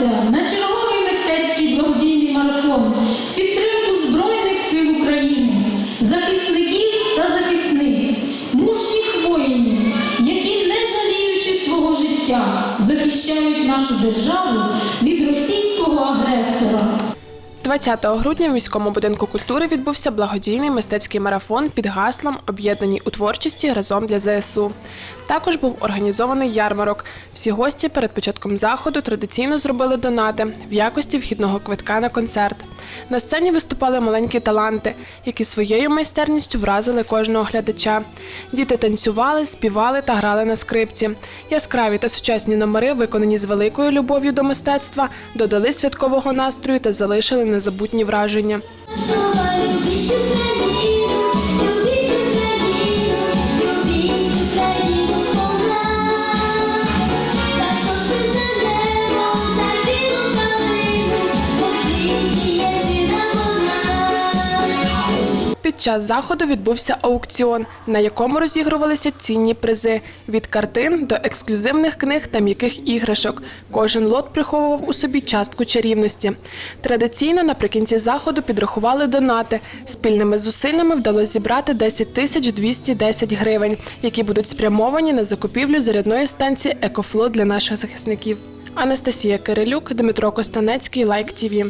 відбувся на черговий мистецький благодійний марафон в підтримку Збройних сил України, захисників та захисниць, мужніх воїнів, які, не жаліючи свого життя, захищають нашу державу від російського агресора. 20 грудня в міському будинку культури відбувся благодійний мистецький марафон під гаслом Об'єднані у творчості разом для ЗСУ. Також був організований ярмарок. Всі гості перед початком заходу традиційно зробили донати в якості вхідного квитка на концерт. На сцені виступали маленькі таланти, які своєю майстерністю вразили кожного глядача. Діти танцювали, співали та грали на скрипці. Яскраві та сучасні номери, виконані з великою любов'ю до мистецтва, додали святкового настрою та залишили незабутні враження. Під час заходу відбувся аукціон, на якому розігрувалися цінні призи від картин до ексклюзивних книг та м'яких іграшок. Кожен лот приховував у собі частку чарівності. Традиційно наприкінці заходу підрахували донати. Спільними зусиллями вдалося зібрати 10 тисяч 210 гривень, які будуть спрямовані на закупівлю зарядної станції Екофло для наших захисників. Анастасія Кирилюк, Дмитро Костанецький, Лайк ТІВІ.